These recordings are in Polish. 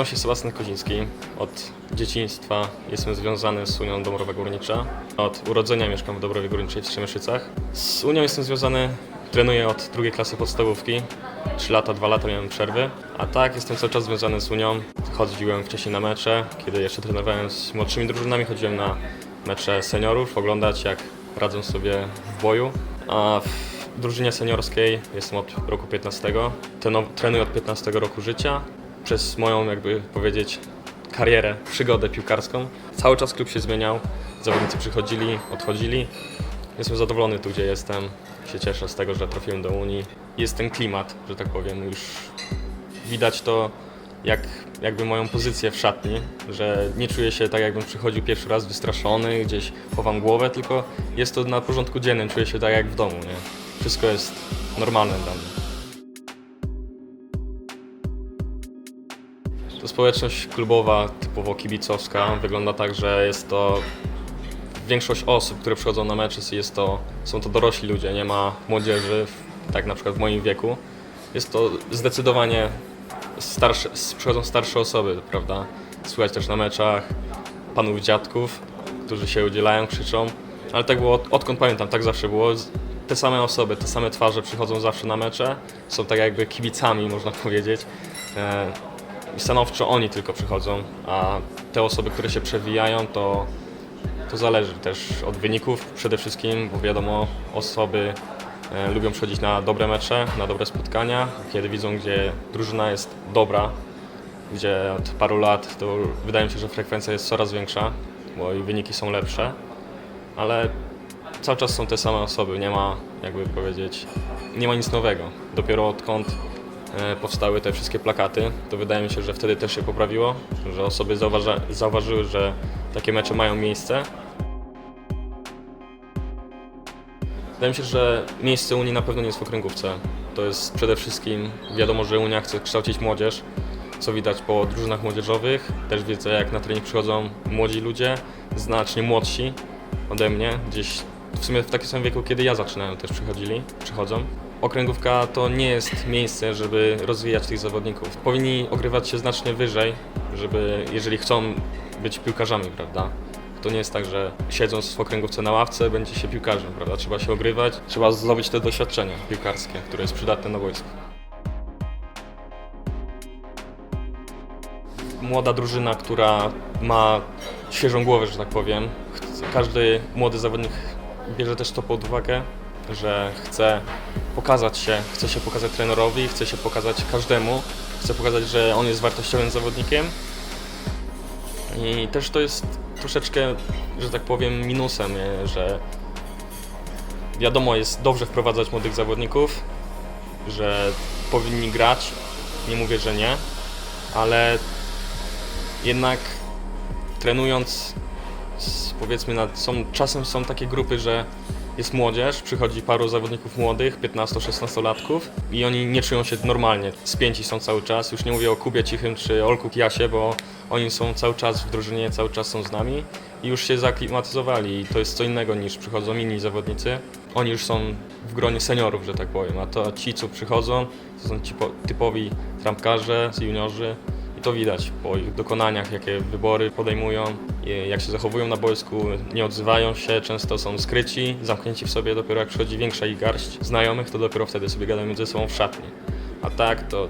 Nazywam się Sebastian Koziński. Od dzieciństwa jestem związany z Unią Dąbrowa Górnicza. Od urodzenia mieszkam w Dąbrowie Górniczej w Strzemieszycach. Z Unią jestem związany, trenuję od drugiej klasy podstawówki. 3 lata, 2 lata miałem przerwy. A tak, jestem cały czas związany z Unią. Chodziłem wcześniej na mecze, kiedy jeszcze trenowałem z młodszymi drużynami. Chodziłem na mecze seniorów, oglądać jak radzą sobie w boju. A w drużynie seniorskiej jestem od roku 15. Trenu- Trenuję od 15 roku życia. Przez moją, jakby powiedzieć, karierę, przygodę piłkarską. Cały czas klub się zmieniał. Zawodnicy przychodzili, odchodzili. Jestem zadowolony tu, gdzie jestem. Się cieszę z tego, że trafiłem do Unii. Jest ten klimat, że tak powiem, już widać to jak, jakby moją pozycję w szatni, że nie czuję się tak jakbym przychodził pierwszy raz wystraszony, gdzieś chowam głowę, tylko jest to na porządku dziennym, czuję się tak jak w domu, nie? Wszystko jest normalne dla mnie. Społeczność klubowa, typowo kibicowska, wygląda tak, że jest to większość osób, które przychodzą na mecze, jest to, są to dorośli ludzie, nie ma młodzieży, tak na przykład w moim wieku. Jest to zdecydowanie starsze, przychodzą starsze osoby, prawda? Słychać też na meczach panów dziadków, którzy się udzielają, krzyczą, ale tak było od, odkąd pamiętam, tak zawsze było. Te same osoby, te same twarze przychodzą zawsze na mecze, są tak jakby kibicami, można powiedzieć. I stanowczo oni tylko przychodzą, a te osoby, które się przewijają, to to zależy też od wyników. Przede wszystkim, bo wiadomo, osoby e, lubią przychodzić na dobre mecze, na dobre spotkania, kiedy widzą, gdzie drużyna jest dobra, gdzie od paru lat to wydaje mi się, że frekwencja jest coraz większa, bo i wyniki są lepsze, ale cały czas są te same osoby, nie ma, jakby powiedzieć, nie ma nic nowego. Dopiero odkąd powstały te wszystkie plakaty, to wydaje mi się, że wtedy też się poprawiło, że osoby zauważa, zauważyły, że takie mecze mają miejsce. Wydaje mi się, że miejsce Unii na pewno nie jest w okręgówce. To jest przede wszystkim, wiadomo, że Unia chce kształcić młodzież, co widać po drużynach młodzieżowych. Też widzę, jak na trening przychodzą młodzi ludzie, znacznie młodsi ode mnie, gdzieś w sumie w takim samym wieku, kiedy ja zaczynałem, też przychodzili, przychodzą. Okręgówka to nie jest miejsce, żeby rozwijać tych zawodników. Powinni ogrywać się znacznie wyżej, żeby, jeżeli chcą być piłkarzami, prawda? To nie jest tak, że siedząc w okręgówce na ławce będzie się piłkarzem, prawda? Trzeba się ogrywać, trzeba zdobyć te doświadczenie piłkarskie, które jest przydatne na boisku. Młoda drużyna, która ma świeżą głowę, że tak powiem. Każdy młody zawodnik bierze też to pod uwagę, że chce pokazać się, chce się pokazać trenerowi, chce się pokazać każdemu, chce pokazać, że on jest wartościowym zawodnikiem. I też to jest troszeczkę, że tak powiem, minusem, że wiadomo, jest dobrze wprowadzać młodych zawodników, że powinni grać, nie mówię, że nie, ale jednak trenując, powiedzmy, są, czasem są takie grupy, że jest młodzież, przychodzi paru zawodników młodych, 15-16 latków i oni nie czują się normalnie, spięci są cały czas, już nie mówię o Kubie Cichym czy Olku Kiasie, bo oni są cały czas w drużynie, cały czas są z nami i już się zaklimatyzowali. I to jest co innego niż przychodzą inni zawodnicy. Oni już są w gronie seniorów, że tak powiem, a to ci, co przychodzą, to są typowi trampkarze, juniorzy, i to widać po ich dokonaniach, jakie wybory podejmują, jak się zachowują na boisku, nie odzywają się, często są skryci, zamknięci w sobie. Dopiero jak przychodzi większa ich garść znajomych, to dopiero wtedy sobie gadają między sobą w szatni. A tak to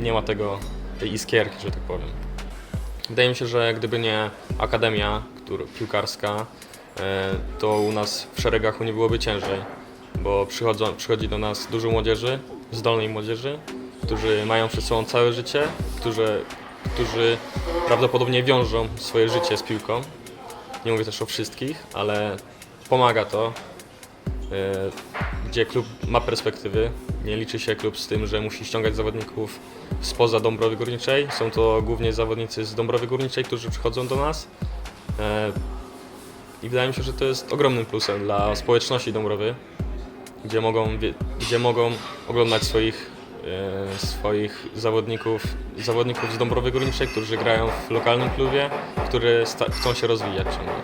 nie ma tego, tej iskierki, że tak powiem. Wydaje mi się, że gdyby nie akademia która, piłkarska, e, to u nas w szeregach nie byłoby ciężej, bo przychodzą, przychodzi do nas dużo młodzieży, zdolnej młodzieży, którzy mają przed sobą całe życie, którzy, którzy prawdopodobnie wiążą swoje życie z piłką. Nie mówię też o wszystkich, ale pomaga to, e, gdzie klub ma perspektywy. Nie liczy się klub z tym, że musi ściągać zawodników spoza Dąbrowy Górniczej. Są to głównie zawodnicy z Dąbrowy Górniczej, którzy przychodzą do nas. E, I wydaje mi się, że to jest ogromnym plusem dla społeczności Dąbrowy, gdzie mogą, gdzie mogą oglądać swoich, swoich zawodników, zawodników z Dąbrowy Górniczej, którzy grają w lokalnym klubie, sta- chcą się rozwijać ciągle.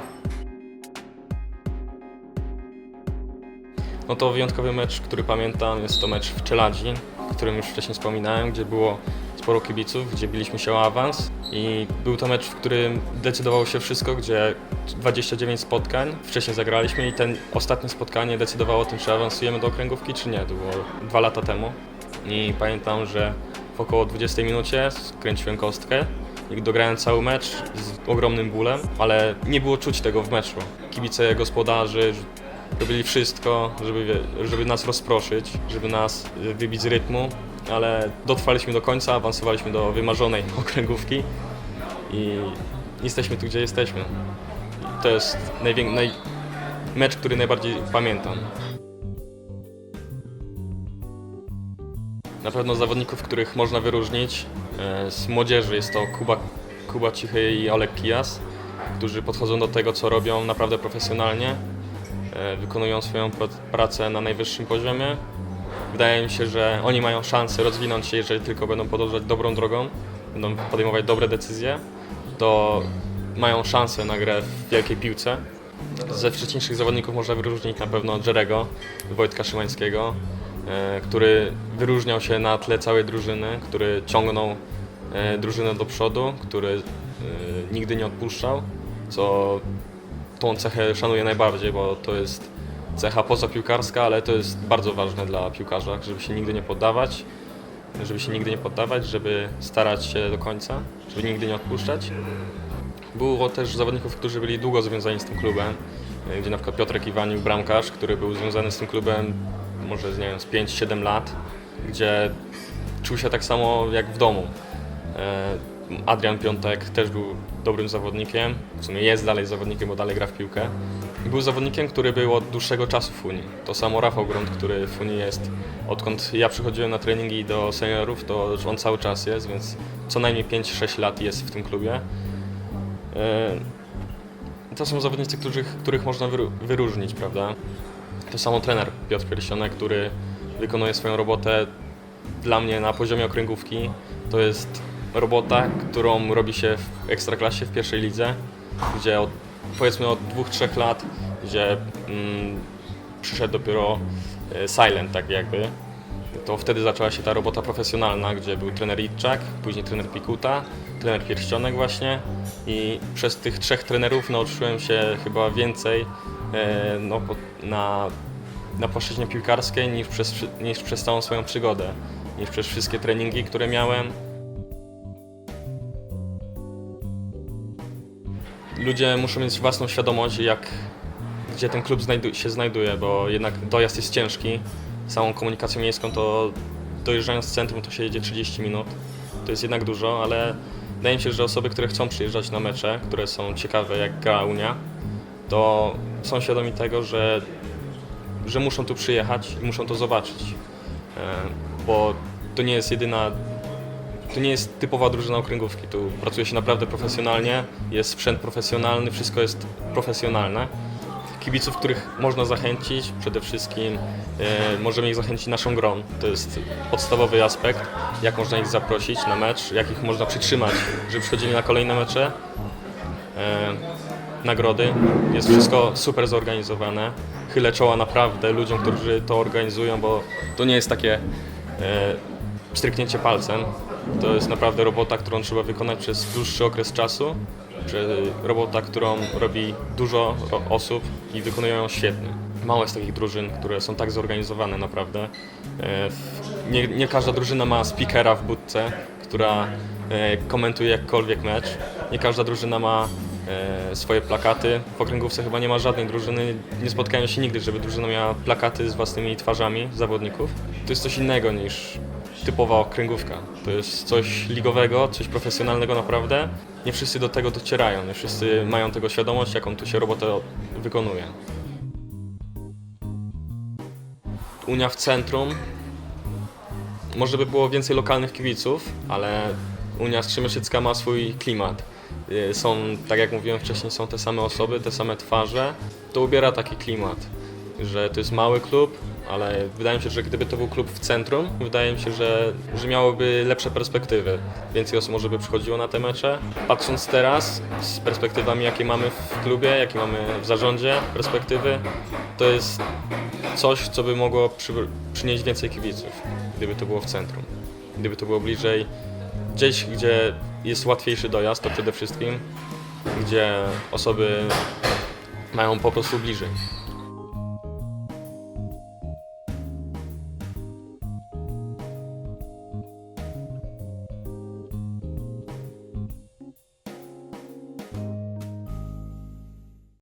No to wyjątkowy mecz, który pamiętam, jest to mecz w Czeladzi, o którym już wcześniej wspominałem, gdzie było sporo kibiców, gdzie biliśmy się o awans i był to mecz, w którym decydowało się wszystko, gdzie 29 spotkań wcześniej zagraliśmy i ten ostatnie spotkanie decydowało o tym, czy awansujemy do okręgówki, czy nie. To było dwa lata temu i pamiętam, że w około 20 minucie skręciłem kostkę i dograłem cały mecz z ogromnym bólem, ale nie było czuć tego w meczu. Kibice gospodarzy robili wszystko, żeby, żeby nas rozproszyć, żeby nas y, wybić z rytmu, ale dotrwaliśmy do końca, awansowaliśmy do wymarzonej okręgówki i jesteśmy tu, gdzie jesteśmy. To jest naj... mecz, który najbardziej pamiętam. Na pewno zawodników, których można wyróżnić e, z młodzieży jest to Kuba, Kuba Cichy i Olek Kijas, którzy podchodzą do tego, co robią naprawdę profesjonalnie, e, wykonują swoją pracę na najwyższym poziomie. Wydaje mi się, że oni mają szansę rozwinąć się, jeżeli tylko będą podążać dobrą drogą, będą podejmować dobre decyzje, to mają szansę na grę w wielkiej piłce. Ze wcześniejszych zawodników można wyróżnić na pewno Jerego, Wojtka Szymańskiego, który wyróżniał się na tle całej drużyny, który ciągnął e, drużynę do przodu, który e, nigdy nie odpuszczał, co tą cechę szanuję najbardziej, bo to jest cecha pozapiłkarska, ale to jest bardzo ważne dla piłkarza, żeby się nigdy nie poddawać, żeby się nigdy nie poddawać, żeby starać się do końca, żeby nigdy nie odpuszczać. Było też zawodników, którzy byli długo związani z tym klubem, e, gdzie na przykład Piotrek Iwaniuk, bramkarz, który był związany z tym klubem może nie wiem, z 5-7 lat, gdzie czuł się tak samo jak w domu. E, Adrian Piątek też był dobrym zawodnikiem, w sumie jest dalej zawodnikiem, bo dalej gra w piłkę. I był zawodnikiem, który był od dłuższego czasu w Unii. To samo Rafał Grunt, który w Unii jest, odkąd ja przychodziłem na treningi do seniorów, to on cały czas jest, więc co najmniej 5-6 lat jest w tym klubie. E, To są zawodnicy, których, których można wyróżnić, prawda? To samo trener Piotr Piersionek, który wykonuje swoją robotę dla mnie na poziomie okręgówki. To jest robota, którą robi się w ekstraklasie, w pierwszej lidze, gdzie od, powiedzmy od dwóch, trzech lat, gdzie mm, przyszedł dopiero e, Silent tak jakby. To wtedy zaczęła się ta robota profesjonalna, gdzie był trener Itczak, później trener Pikuta, trener Pierścionek właśnie i przez tych trzech trenerów nauczyłem się chyba więcej no, po- na, na płaszczyźnie piłkarskiej niż przez, niż przez całą swoją przygodę, niż przez wszystkie treningi, które miałem. Ludzie muszą mieć własną świadomość, jak, gdzie ten klub znajdu- się znajduje, bo jednak dojazd jest ciężki. Samą komunikacją miejską to dojeżdżając z centrum to się jedzie 30 minut. To jest jednak dużo, ale wydaje mi się, że osoby, które chcą przyjeżdżać na mecze, które są ciekawe jak gra Unia, to są świadomi tego, że, że muszą tu przyjechać i muszą to zobaczyć. E, Bo to nie jest jedyna to nie jest typowa drużyna okręgówki. Tu pracuje się naprawdę profesjonalnie, jest sprzęt profesjonalny, wszystko jest profesjonalne. Kibiców, których można zachęcić, przede wszystkim e, możemy ich zachęcić naszą grą. To jest podstawowy aspekt, jak można ich zaprosić na mecz, jak ich można przytrzymać, żeby przychodzili na kolejne mecze. Nagrody, jest wszystko super zorganizowane. Chylę czoła naprawdę ludziom, którzy to organizują, bo to nie jest takie e, stryknięcie palcem. To jest naprawdę robota, którą trzeba wykonać przez dłuższy okres czasu. Robota, którą robi dużo osób i wykonują ją świetnie. Mało jest takich drużyn, które są tak zorganizowane naprawdę. E, Nie, nie każda drużyna ma speakera w budce, która e, komentuje jakkolwiek mecz. Nie każda drużyna ma swoje plakaty. W okręgówce chyba nie ma żadnej drużyny, nie spotkają się nigdy, żeby drużyna miała plakaty z własnymi twarzami zawodników. To jest coś innego niż typowa okręgówka. To jest coś ligowego, coś profesjonalnego naprawdę. Nie wszyscy do tego docierają, nie wszyscy mają tego świadomość, jaką tu się robotę wykonuje. Unia w centrum. Może by było więcej lokalnych kibiców, ale Unia Strzemieszycka ma swój klimat. Y, Są, tak jak mówiłem wcześniej, są te same osoby, te same twarze. To ubiera taki klimat, że to jest mały klub, ale wydaje mi się, że gdyby to był klub w centrum, wydaje mi się, że, że miałoby lepsze perspektywy. Więcej osób może by przychodziło na te mecze. Patrząc teraz z perspektywami, jakie mamy w klubie, jakie mamy w zarządzie perspektywy, to jest coś, co by mogło przy, przynieść więcej kibiców, gdyby to było w centrum. Gdyby to było bliżej gdzieś, gdzie jest łatwiejszy dojazd, to przede wszystkim, gdzie osoby mają po prostu bliżej.